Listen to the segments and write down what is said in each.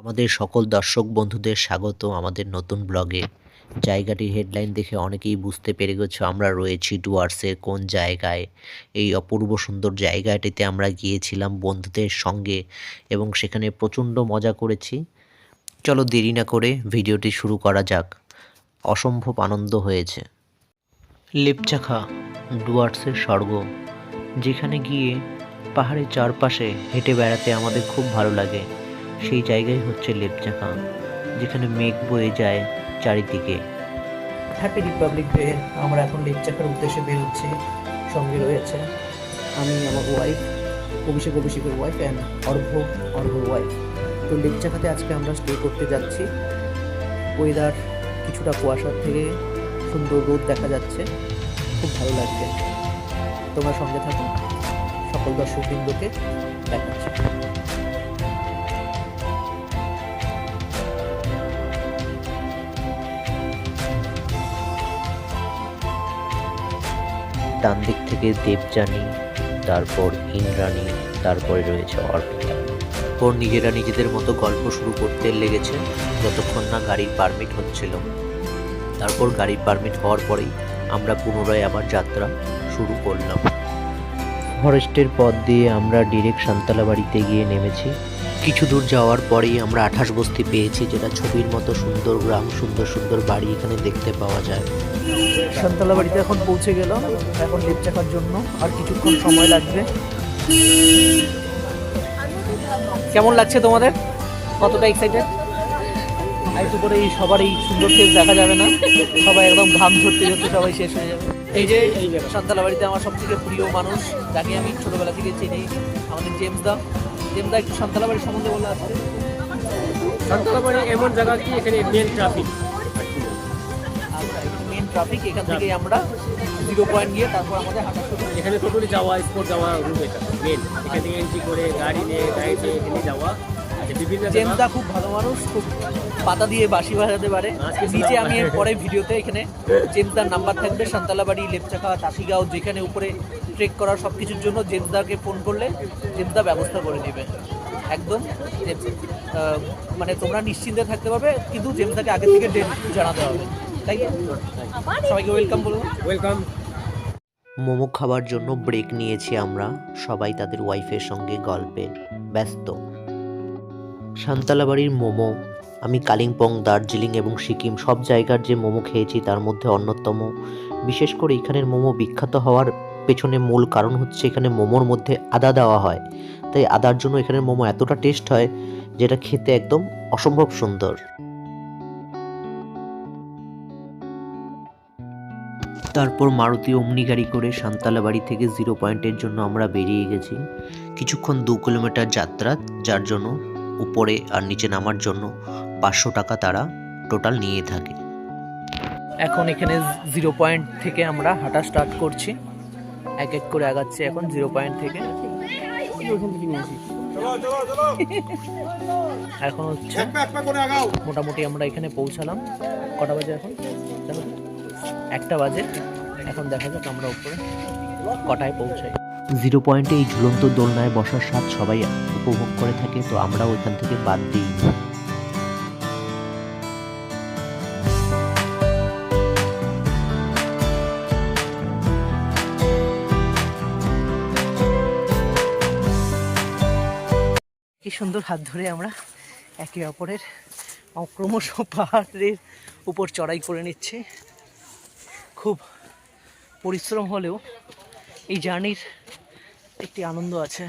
আমাদের সকল দর্শক বন্ধুদের স্বাগত আমাদের নতুন ব্লগে। জায়গাটির হেডলাইন দেখে অনেকেই বুঝতে পেরে গেছো আমরা রয়েছি ডুয়ার্সের কোন জায়গায়। এই অপূর্ব সুন্দর জায়গাটিতে আমরা গিয়েছিলাম বন্ধুদের সঙ্গে এবং সেখানে প্রচণ্ড মজা করেছি। চলো দেরি না করে ভিডিওটি শুরু করা যাক। অসম্ভব আনন্দ হয়েছে। লেপচাখা, ডুয়ার্সের স্বর্গ, যেখানে গিয়ে পাহাড়ের চারপাশে হেঁটে বেড়াতে আমাদের খুব ভালো লাগে। সেই জায়গায় হচ্ছে লেপচাখা যেখানে মেঘ বয়ে যায় চারিদিকে। হ্যাপি রিপাবলিক ডে আমরা এখন লেকচাকার উদ্দেশ্যে বেরোচ্ছি। সঙ্গে রয়েছে আমি, আমার ওয়াইফ অভিষেক, অভিষেকের ওয়াইফ অ্যান্ড অর্ঘ অর্ঘর ওয়াইফ তো লেকচাকাতে আজকে আমরা স্টে করতে যাচ্ছি। ওয়েদার কিছুটা কুয়াশার থেকে সুন্দর রোদ দেখা যাচ্ছে। খুব ভালো লাগছে। তোমরা সঙ্গে থাকো। সকল দর্শকবৃন্দকে দেখাচ্ছি। ডান দিক থেকে দেবযানী, তারপর ইন্দ্রাণী, তারপরে রয়েছে অর্পিতা। ওর নিজেরা নিজেদের মতো গল্প শুরু করতে লেগেছে যতক্ষণ না গাড়ির পারমিট হচ্ছিল। তারপর গাড়ির পারমিট হওয়ার পরেই আমরা পুনরায় আবার যাত্রা শুরু করলাম। ফরেস্টের পথ দিয়ে আমরা ডিরেক্ট সান্তালা বাড়িতে গিয়ে নেমেছি। কিছু দূর যাওয়ার পরেই আমরা আঠাশ বস্তি পেয়েছি, যেটা ছবির মতো সুন্দর গ্রাম, সুন্দর সুন্দর বাড়ি এখানে দেখতে পাওয়া যায়। শান্তলা বাড়িতে এখন পৌঁছে গেলাম এখন লেপচাকার জন্য আর কিছুক্ষণ সময় লাগবে। কেমন লাগছে তোমাদের? কতটা এক্সাইটেড একটু করে এই সবার এই সুন্দর ফেস দেখা যাবে না। সবাই একদম ঘাম ঝরতে ঝরতে সবাই শেষ হয়ে যাবে। এই যে শান্তলা বাড়িতে আমার সব থেকে প্রিয় মানুষ, যাকে আমি ছোটবেলা থেকে চিনি, আমাদের জেমস দা। জেমস দা, একটু শান্তলা বাড়ির সম্বন্ধে বলে আসছে সান্তালাবাড়ি এমন জায়গা কি এখানে মেন ট্রাফিক ট্রাফিক এখান থেকে আমরা জিরো পয়েন্ট গিয়ে তারপর আমাদের হাঁটা শুরু এখানে টোটালি যাওয়া স্পোর্ট যাওয়া রুম এটা মেন এখান থেকে এন্ট্রি করে গাড়ি নিয়ে গাড়ি নিয়ে এখানে যাওয়া আচ্ছা বিভিন্ন জেমস দা জায়গা খুব ভালো মানুষ খুব পাতা দিয়ে বাঁশি বাজাতে পারে। আজকে নিচে আমি পরে ভিডিওতে এখানে জেমস দার নাম্বার থাকবে সান্তালাবাড়ি লেপচাখা টাসিগাঁও যেখানে উপরে ট্রেক করার সব কিছুর জন্য জেমস দাকে ফোন করলে জেমসদা ব্যবস্থা করে নেবে একদম মানে তোমরা নিশ্চিন্তে থাকতে পারবে কিন্তু জেমস দাকে আগে থেকে ডেট জানাতে হবে। তাই সবাইকে ওয়েলকাম বলব। ওয়েলকাম মোমো খাবার জন্য ব্রেক নিয়েছি আমরা। সবাই তাদের ওয়াইফের সঙ্গে গল্পে ব্যস্ত। সান্তালা বাড়ির মোমো আমি কালিম্পং দার্জিলিং এবং সিকিম সব জায়গার যে মোমো খেয়েছি তার মধ্যে অন্যতম। বিশেষ করে এখানের মোমো বিখ্যাত হওয়ার পেছনে মূল কারণ হচ্ছে এখানে মোমোর মধ্যে আদা দেওয়া হয়। তাই আদার জন্য এখানের মোমো এতটা টেস্ট হয় যেটা খেতে একদম অসম্ভব সুন্দর। তারপর মারুতি অমনি গাড়ি করে সান্তালা বাড়ি থেকে জিরো পয়েন্টের জন্য আমরা বেরিয়ে গেছি। কিছুক্ষণ দু কিলোমিটার যাত্রা যার জন্য উপরে আর নিচে নামার জন্য পাঁচশো টাকা তারা টোটাল নিয়ে থাকে। এখন এখানে জিরো পয়েন্ট থেকে আমরা হাঁটা স্টার্ট করছি। এক এক করে আগাচ্ছি এখন জিরো পয়েন্ট থেকে। এখন হচ্ছে মোটামুটি আমরা এখানে পৌঁছালাম। কটা বাজে এখন? একটা বাজে। এখন দেখা যাক আমরা উপরে কটায় পৌঁছাই। জিরো পয়েন্টে এই ঝুলন্ত দোলনায় বসার স্বাদ সবাই উপভোগ করে থাকে, তো আমরাও এখান থেকে বাদ দিই। কি সুন্দর হাত ধরে আমরা একে অপরের অক্রমশ পাহাড়ের উপর চড়াই করে নিচ্ছি। খুব পরিশ্রম হলেও এই জার্নির একটি আনন্দ আছে।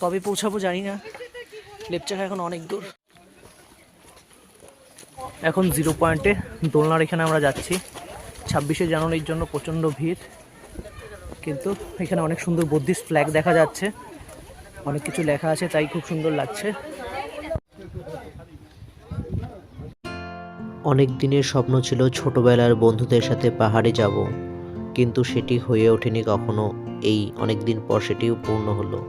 কবে পৌঁছাবো জানি না। লেপচাখা এখন অনেক দূর। এখন জিরো পয়েন্টে দোলনার এখানে আমরা যাচ্ছি। ছাব্বিশে জানুয়ারির জন্য প্রচণ্ড ভিড়। কিন্তু এখানে অনেক সুন্দর বুদ্ধিস্ট ফ্ল্যাগ দেখা যাচ্ছে। অনেক কিছু লেখা আছে, তাই খুব সুন্দর লাগছে। অনেক দিনের স্বপ্ন ছিল ছোটবেলার বন্ধুদের সাথে পাহাড়ে যাব, কিন্তু সেটি হয়ে ওঠেনি কখনো। এই অনেক দিন পর সেটিও পূর্ণ হলো।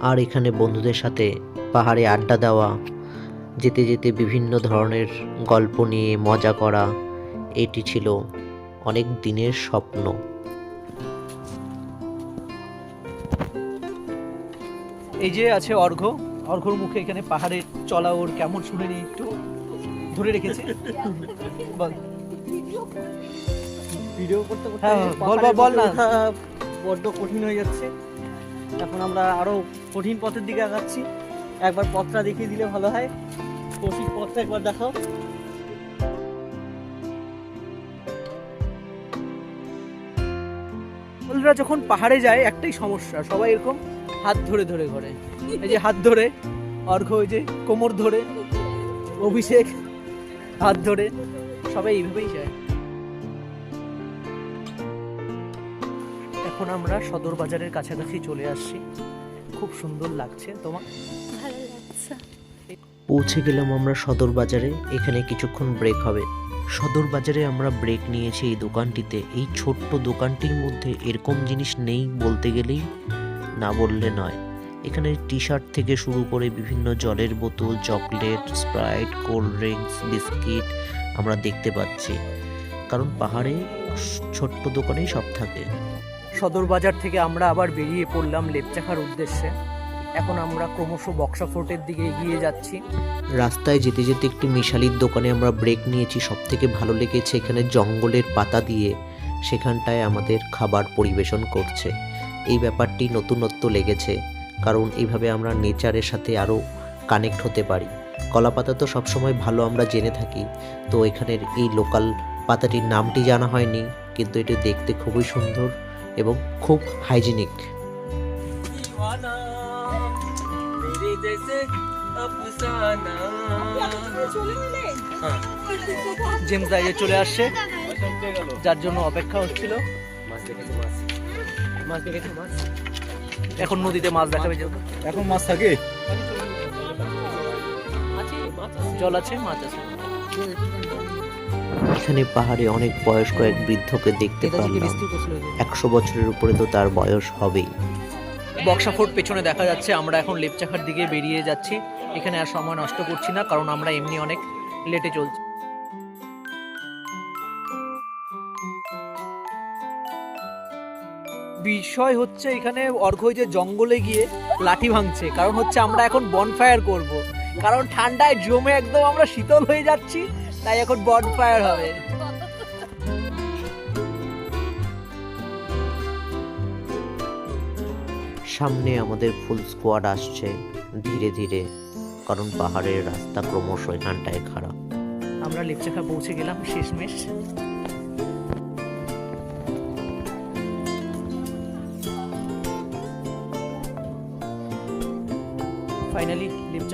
আর এখানে বন্ধুদের সাথে পাহাড়ে আড্ডা দেওয়া, যেতে যেতে বিভিন্ন ধরনের গল্প নিয়ে মজা করা, এটি ছিল অনেক দিনের স্বপ্ন। এই যে আছে অর্ঘ্য। অর্ঘর মুখে এখানে পাহাড়ে চলা ওর কেমন শুনে একটু? ধরে রেখেছে। বল। ভিডিও করতে করতে হ্যাঁ, বল, বল, বল না। বড্ড কঠিন হয়ে যাচ্ছে। এখন আমরা আরও কঠিন পথের দিকে আগাচ্ছি। একবার পথটা দেখিয়ে দিলে ভালো হয়। কঠিন পথটা একবার দেখাও। ওরা যখন পাহাড়ে যায় একটাই সমস্যা সবাই এরকম হাত ধরে ধরে করে এই যে হাত ধরে অর্ঘ ওই যে কোমর ধরে অভিষেক। হাত ধরে সবাই এইভাবেই যায়। এখন আমরা সদর বাজারের কাছাকাছি চলে আসছি। খুব সুন্দর লাগছে। তোমার ভালো লাগছে। পৌঁছে গেলাম আমরা সদর বাজারে। এখানে কিছুক্ষণ ব্রেক হবে। সদর বাজারে আমরা ব্রেক নিয়েছি এই দোকানটিতে। এই ছোট্ট দোকানটির মধ্যে এরকম জিনিস নেই বলতে গেলেই না বললে নয়। এখানে টি শার্ট থেকে শুরু করে বিভিন্ন জলের বোতল chocolate Sprite cold drinks biscuit আমরা দেখতে পাচ্ছি। কারণ পাহাড়ে ছোট্ট দোকানেই সব থাকে। সদর বাজার থেকে আমরা আবার বেরিয়ে পড়লাম লেপচাখার উদ্দেশ্যে। এখন আমরা ক্রমশ বক্সা ফোর্টের দিকে এগিয়ে যাচ্ছি। রাস্তায় যেতে যেতে একটি মিশালির দোকানে আমরা ব্রেক নিয়েছি। সব থেকে ভালো লেগেছে এখানে জঙ্গলের পাতা দিয়ে সেখানটায় আমাদের খাবার পরিবেশন করছে। এই ব্যাপারটি নতুনত্ব লেগেছে। কারণ এইভাবে আমরা নেচারের সাথে আরও কানেক্ট হতে পারি। কলা পাতা তো সবসময় ভালো আমরা জেনে থাকি। তো এখানের এই লোকাল পাতাটির নামটি জানা হয়নি কিন্তু এটি দেখতে খুবই সুন্দর এবং খুব হাইজিনিক চলে আসছে যার জন্য অপেক্ষা হচ্ছিল। মাছ দেখেছে মাছ। মাছ দেখেছে মাছ। এখন নদীতে মাছ দেখাবে যে এখন মাছ থাকে? জল আছে মাছ আছে। এখানে পাহাড়ে অনেক বয়স্ক এক বৃদ্ধকে দেখতে পারলাম। একশো বছরের উপরে তো তার বয়স হবেই। বক্সা ফোর্ট পেছনে দেখা যাচ্ছে আমরা এখন লেপচাখার দিকে বেরিয়ে যাচ্ছি। এখানে আর সময় নষ্ট করছি না কারণ আমরা এমনি অনেক লেটে চলছি। বিষয় হচ্ছে এখানে অর্ঘ যে জঙ্গলে গিয়ে লাঠি ভাঙছে। কারণ হচ্ছে আমরা এখন বনফায়ার করব। কারণ ঠান্ডায় জমে একদম আমরা শীতল হয়ে যাচ্ছি তাই এখন বনফায়ার হবে। সামনে আমাদের ফুল স্কোয়াড আসছে ধীরে ধীরে। কারণ পাহাড়ের রাস্তা ক্রমশ এখানটায় খারাপ। আমরা লেপচাখা পৌঁছে গেলাম শেষমেশ। ফাইনালি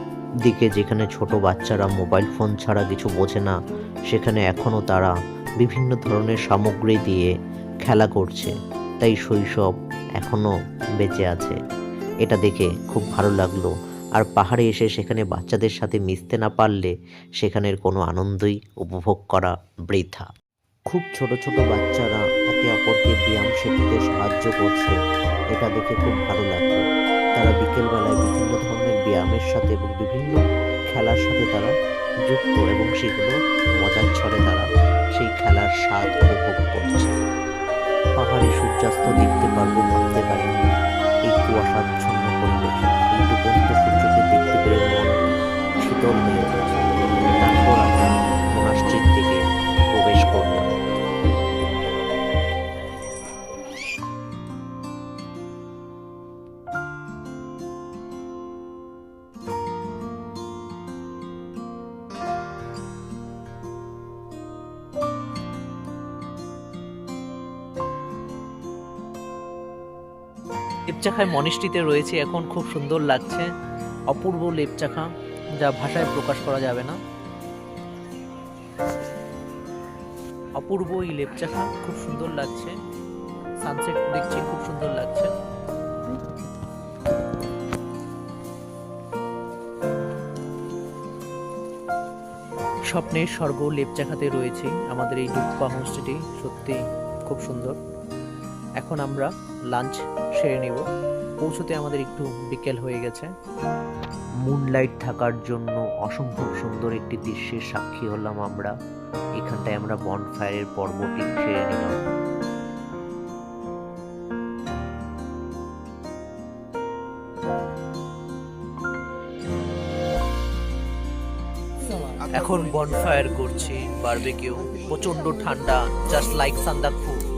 দিকে যেখানে ছোট বাচ্চারা মোবাইল ফোন ছাড়া কিছু বোঝে না, সেখানে এখনও তারা বিভিন্ন ধরনের সামগ্রী দিয়ে খেলা করছে। তাই শৈশব এখনও বেঁচে আছে। এটা দেখে খুব ভালো লাগল। আর পাহাড়ে এসে সেখানে বাচ্চাদের সাথে মিশতে না পারলে সেখানের কোনো আনন্দই উপভোগ করা বৃথা। খুব ছোট ছোট বাচ্চারা একে অপরকে ব্যায়াম শেখাতে সাহায্য করছে। এটা দেখে খুব ভালো লাগল। তারা বিকেলবেলায় বিভিন্ন ধরনের ব্যায়ামের সাথে এবং বিভিন্ন খেলার সাথে তারা যুক্ত এবং সেগুলো মজার ছলে তারা সেই খেলার স্বাদ উপভোগ করছে। পাহাড়ে সূর্যাস্ত দেখতে পারব, ভাবতে পারিনি। এই কুয়াশাচ্ছন্ন পরিবেশে এই ডুবন্ত সূর্যকে দেখতে পেরে মন শীতল হয়ে উঠেছে। তারপর আমরা মোনাস্ট্রির দিকে প্রবেশ করলাম লেপচাখায় মনিষ্টিতে রয়েছে, এখন খুব সুন্দর লাগছে। অপূর্ব লেপচাখা, যা ভাষায় প্রকাশ করা যাবে না। অপূর্ব এই লেপচাখা, খুব সুন্দর লাগছে। সানসেট দেখছি, খুব সুন্দর লাগছে। স্বপ্নের স্বর্গ লেপচাখাতে রয়েছে, আমাদের এই ডুপ্পা হোমস্টেটি সত্যি খুব সুন্দর। এখন আমরা লাঞ্চ সেরে নেব। পৌঁছতে আমাদের একটু বিকেল হয়ে গেছে। মুনলাইট থাকার জন্য অসম্ভব সুন্দর একটি দৃশ্যের সাক্ষী হলাম আমরা। এখানটায় আমরা বনফায়ারের পর্বটি সেরে নিলাম। এখন বনফায়ার করছি বারবেকিউ প্রচণ্ড ঠান্ডা জাস্ট লাইক সান্দাকফু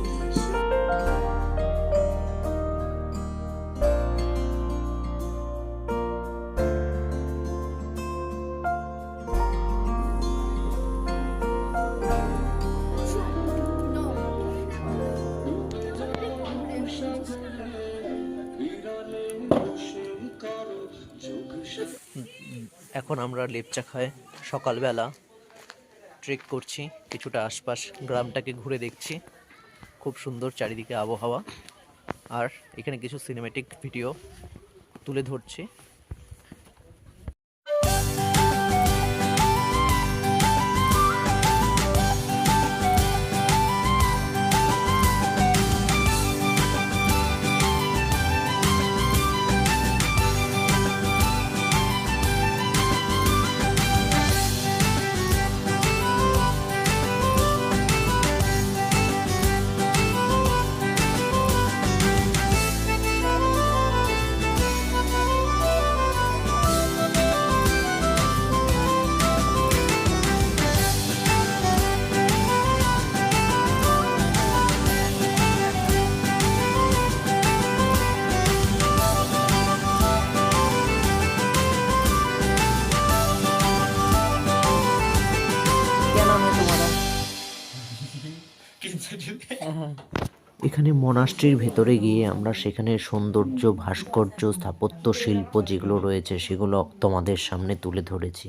এখন আমরা লেপচা খাই সকালবেলা। ট্রেক করছি, কিছুটা আশপাশ গ্রামটাকে ঘুরে দেখছি। খুব সুন্দর চারিদিকে আবহাওয়া। আর এখানে কিছু সিনেমেটিক ভিডিও তুলে ধরছি। এখানে মনাস্ট্রির ভেতরে গিয়ে আমরা সেখানে সৌন্দর্য ভাস্কর্য স্থাপত্য শিল্প যেগুলো রয়েছে সেগুলো তোমাদের সামনে তুলে ধরেছি।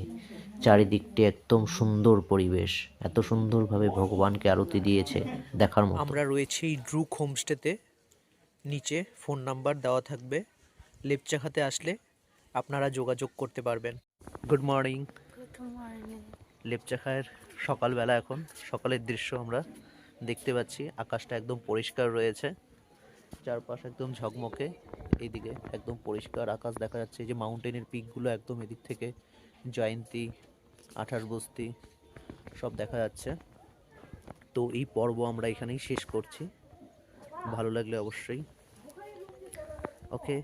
চারিদিকটি একদম সুন্দর পরিবেশ। এত সুন্দরভাবে ভগবানকে আরতি দিয়েছে দেখার মতো। আমরা রয়েছি ড্রুক হোমস্টেতে। নিচে ফোন নাম্বার দেওয়া থাকবে। লেপচাখাতে আসলে আপনারা যোগাযোগ করতে পারবেন। Good morning. লেপচাখায়ের সকালবেলা এখন সকালের দৃশ্য আমরা দেখতে পাচ্ছি, আকাশটা একদম পরিষ্কার রয়েছে। চারপাশ একদম ঝকমকে, এইদিকে একদম পরিষ্কার আকাশ দেখা যাচ্ছে যে মাউন্টেনের পিকগুলো একদম এদিক থেকে জয়ন্তী, আঠাশ বস্তি, সব দেখা যাচ্ছে। তো এই পর্ব আমরা এখানেই শেষ করছি। ভালো লাগলে অবশ্যই। ওকে